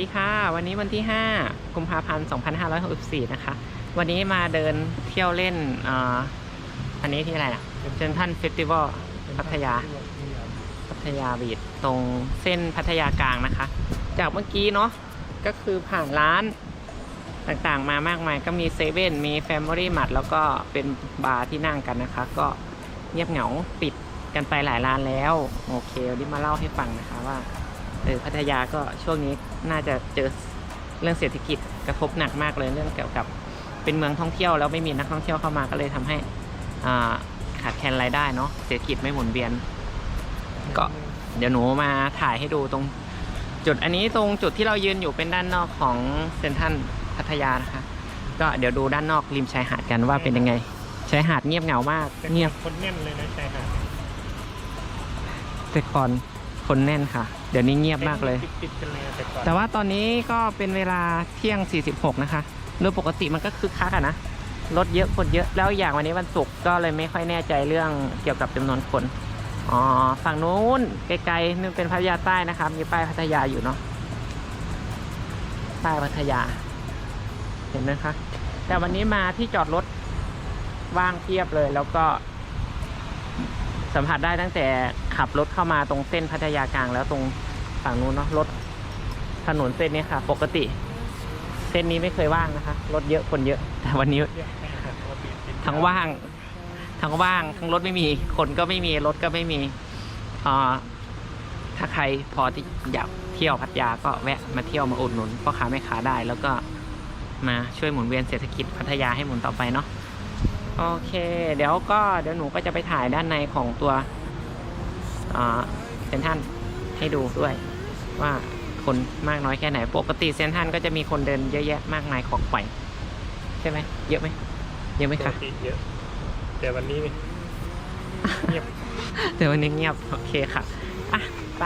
ดีค่ะ วันนี้วันที่ 5 กุมภาพันธ์ 2564 นะคะ วันนี้มาเดินเที่ยวเล่นออันนี้ที่อะไรอะเซนทันเฟสติวัลพัทยา พัทยาบีดตรงเส้นพัทยากลางนะคะ จากเมื่อกี้เนาะก็คือผ่านร้านต่างๆ มามากมายก็มีเซเว่นมีแฟมิลี่มั t แล้วก็เป็นบาร์ที่นั่งกันนะคะ ก็เงียบเหงาปิดกันไปหลายร้านแล้ว โอเควันนี้มาเล่าให้ฟังนะคะว่า เออพัทยาก็ช่วงนี้น่าจะเจอเรื่องเศรษฐกิจกระทบหนักมากเลยเรื่องเกี่ยวกับเป็นเมืองท่องเที่ยวแล้วไม่มีนักท่องเที่ยวเข้ามาก็เลยทำให้อ่าขาดแคลนรายได้เนาะเศรษฐกิจไม่หมุนเวียน ก็เดี๋ยวหนูมาถ่ายให้ดูตรงจุดอันนี้ตรงจุดที่เรายืนอยู่เป็นด้านนอกของเซ็นทรัลพัทยานะคะ ก็เดี๋ยวดูด้านนอกริมชายหาดกันว่าเป็นยังไงชายหาดเงียบเหงามากแต่เงียบคนแน่นเลยนะชายหาดแต่ก่อน คนแน่นค่ะ เดี๋ยวนี้เงียบมากเลยติดติดๆกันเลยแต่ก่อนแต่ว่าตอนนี้ก็เป็นเวลาเที่ยง 46 นะคะ โดยปกติมันก็คือคักอะนะ รถเยอะคนเยอะ แล้วอย่างวันนี้วันศุกร์ก็เลยไม่ค่อยแน่ใจเรื่องเกี่ยวกับจำนวนคน อ๋อ ฝั่งนู้นไกลๆนึงเป็นพัทยาใต้นะครับ มีป้ายพัทยาอยู่เนาะ ป้ายพัทยา เห็นไหมคะ แต่วันนี้มาที่จอดรถว่างเพียบเลย แล้วก็สัมผัสได้ตั้งแต่ ขับรถเข้ามาตรงเส้นพัทยากลางแล้วตรงฝั่งนู้นเนาะรถถนนเส้นนี้ค่ะ ปกติ เส้นนี้ไม่เคยว่างนะคะ รถเยอะคนเยอะ แต่วันนี้ทั้งว่าง ทั้งว่างทั้งรถไม่มี คนก็ไม่มีรถก็ไม่มีอ่าถ้าใครพอที่อยากเที่ยวพัทยาก็แวะมาเที่ยวมาอุดหนุนพ่อค้าแม่ค้าได้ แล้วก็มาช่วยหมุนเวียนเศรษฐกิจพัทยาให้หมุนต่อไปเนาะโอเค เดี๋ยวก็เดี๋ยวหนูก็จะไปถ่ายด้านในของตัว เซนทรันให้ดูด้วยว่าคนมากน้อยแค่ไหน ปกติเซนทรันก็จะมีคนเดินเยอะแยะมากมายขอกไข่ใช่ไหมเยอะไหมเยอะไหมปคะกติเยอะแต่วันนี้นี่เงียบแต่วันนี้เงียบโอเคค่ะอะไป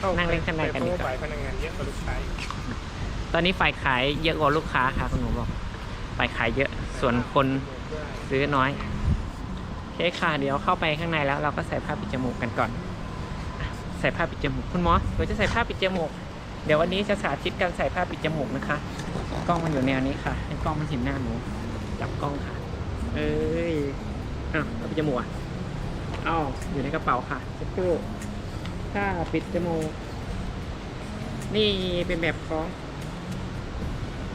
ข้านั่งเล่นข้างในกันดีกว่าแต่ฝ่ายพนักงานเยอะกว่าลูกค้าอีกตอนนี้ฝ่ายขายเยอะกว่าลูกค้าค่ะคุณหนูบอกฝ่ายขายเยอะส่วนคนซื้อน้อยโอเคค่ะ เดี๋ยวเข้าไปข้างในแล้วเราก็ใส่ผ้าปิดจมูกกันก่อนอะ ใส่ผ้าปิดจมูกคุณหมอเดี๋ยวจะใส่ผ้าปิดจมูก เดี๋ยววันนี้จะสาธิตการใส่ผ้าปิดจมูกนะคะ กล้องมันอยู่แนวนี้ค่ะให้กล้องมันเห็นหน้าหนูจับกล้องค่ะ เอ้ยอ้าวผ้าปิดจมูกอะอ้าวอยู่ในกระเป๋าค่ะสักครู่ผ้าปิดจมูก นี่เป็นแบบคล้อง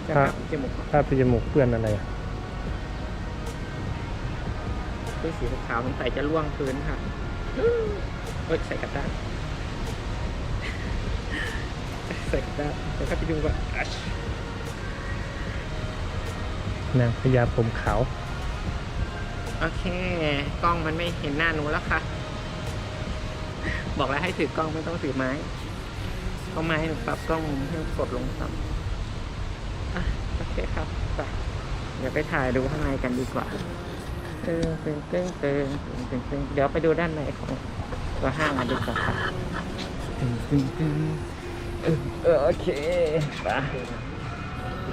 จะผ้าปิดจมูกถ้าปิดจมูกเพื่อนอะไรอะด้วยสีขาวๆสงสัยจะล่วงพื้นค่ะ เอ้ยใส่กระด้าง ใส่กระด้างใส่ผ้าปิดจมูกก่อนอัชนางพญาผมขาว โอเค กล้องมันไม่เห็นหน้าหนูแล้วค่ะ บอกแล้วให้ถือกล้องไม่ต้องถือไม้เอาไม้หนูปรับกล้องมุมให้กดลงต่ำอะโอเคครับไปเดี๋ยวไปถ่ายดูข้างในกันดีกว่าเตึงตึงตึงตึงตึงตึงตึงเดี๋ยวไปดูด้านในของตัวห้างกันดีกว่าค่ะตึงตึงตึงเออเออ โอเคไป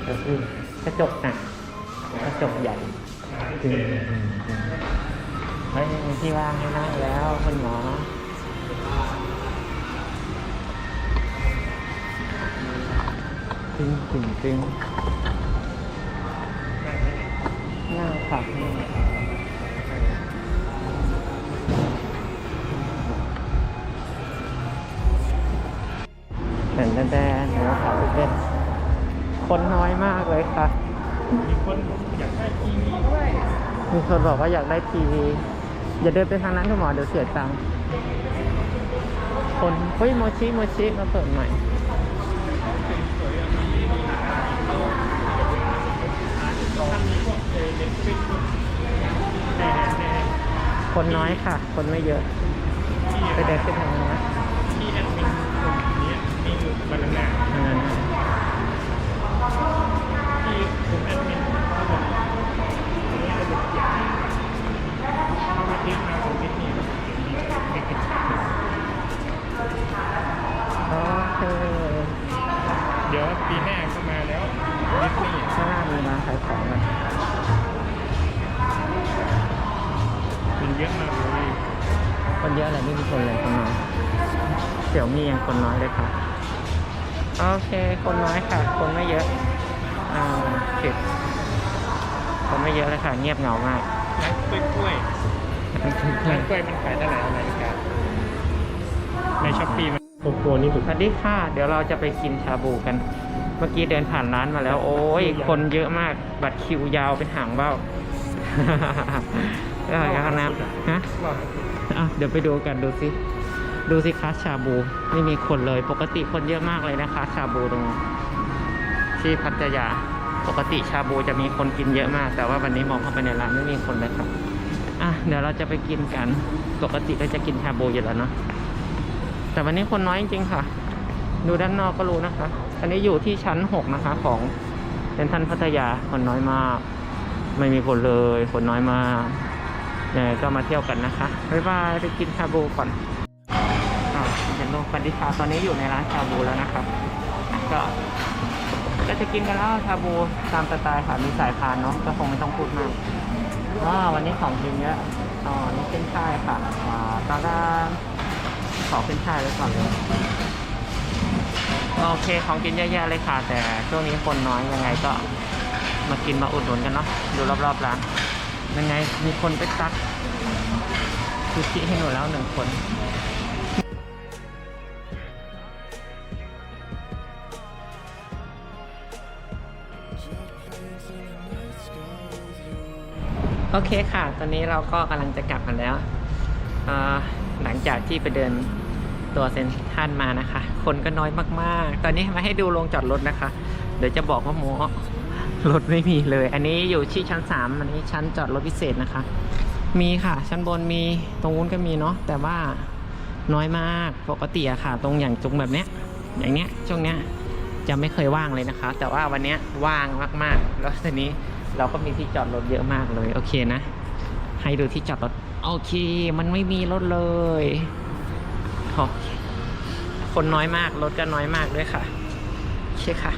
ก็คือกระจกนะกระจกใหญ่ตึงตึงตึงเฮ้ยมีที่ว่างให้นั่งแล้วคุณหมอตึงตึงตึงนั่งขับนี่ แต่แต่แต่หนูขับเล่นคนน้อยมากเลยค่ะ มีคนอยากได้ทีวีด้วยมีคนบอกว่าอยากได้ทีวี อย่าเดินไปทางนั้นคุณหมอเดี๋ยวเสียตังค์ คนเฮ้ยโมชิโมชิมาเปิดใหม่ คนน้อยค่ะ คนไม่เยอะ ไปเดินขึ้นทางนั้นนะ บานาน่าทางนั้นนะที่กลุ่มแอดมินเขาบอกอันนี้ระบบใหญ่เข้ามาเทียบมาของที่นี่ระบบใหญ่ดีเด็กโอเคเดี๋ยวปีหน้าก็มาแล้วดิสนีย์ข้างหน้ามีร้านขายของนะมันเยอะมากเลยคนเยอะอะไรไม่มีคนเลยคนน้อยเสี่ยวมียังคนน้อยเลยค่ะ โอเคคนน้อยค่ะ คนไม่เยอะอ่าผิดคนไม่เยอะเลยค่ะ เงียบเหงามากร้านกล้วยกล้วยร้านกล้วยมันขายเท่าไหร่อะไรกันในช้อปปี้มันโกโก้นี่ถูกสวัสดีค่ะ เดี๋ยวเราจะไปกินชาบูกัน เมื่อกี้เดินผ่านร้านมาแล้ว โอ้ยคนเยอะมากบัตรคิวยาวเป็นหางเบ้าเออครับนะฮะว่าอะเดี๋ยวไปดูกันดูสิ ดูสิคะชาบูไม่มีคนเลย ปกติคนเยอะมากเลยนะคะ ชาบูตรงที่พัทยา ปกติชาบูจะมีคนกินเยอะมาก แต่ว่าวันนี้มองเข้าไปในร้านไม่มีคนเลยครับอะเดี๋ยวเราจะไปกินกัน ปกติก็จะกินชาบูอยู่แล้วเนาะแต่วันนี้คนน้อยจริงๆค่ะ ดูด้านนอกก็รู้นะคะ อันนี้อยู่ที่ชั้นหกนะคะ ของเซ็นทรัลพัทยาคนน้อยมาก ไม่มีคนเลย คนน้อยมากยังไงก็มาเที่ยวกันนะคะบ๊ายบายไปกินชาบูก่อน นลงปฏิชาตอนนี้อยู่ในร้านชาบูแล้วนะครับ ก็ก็จะกินกันแล้วชาบูตามสไตล์ค่ะมีสายพานเนาะก็คงไม่ต้องพูดมากอ่าวันนี้ของกินเยอะอ๋อนี่เป็นชายค่ะอ่าตาดาขอเป็นชายไว้ก่อนเลยโอเคของกินเยอะแยะเลยค่ะ แต่ช่วงนี้คนน้อยยังไงก็มากินมาอุดหนุนกันเนาะดูรอบๆร้านยังไงมีคนไปตักซูชิให้หนูแล้วหนึ่งคน โอเคค่ะ ตอนนี้เราก็กำลังจะกลับกันแล้ว หลังจากที่ไปเดินตัวเซนทรันมานะคะ คนก็น้อยมากๆ ตอนนี้มาให้ดูโรงจอดรถนะคะ เดี๋ยวจะบอกว่าโมรถไม่มีเลย อันนี้อยู่ที่ชั้นสามอันนี้ชั้นจอดรถพิเศษนะคะ มีค่ะ ชั้นบนมีตรงนู้นก็มีเนาะแต่ว่าน้อยมากปกติอะค่ะ ตรงอย่างจุงแบบเนี้ย อย่างเนี้ยช่วงเนี้ยจะไม่เคยว่างเลยนะคะ แต่ว่าวันเนี้ยว่างมากๆ แล้วทีนี้ เราก็มีที่จอดรถเยอะมากเลย โอเคนะ ให้ดูที่จอดรถ โอเค มันไม่มีรถเลยโอเคคนน้อยมาก รถก็น้อยมากด้วยค่ะโอเคค่ะ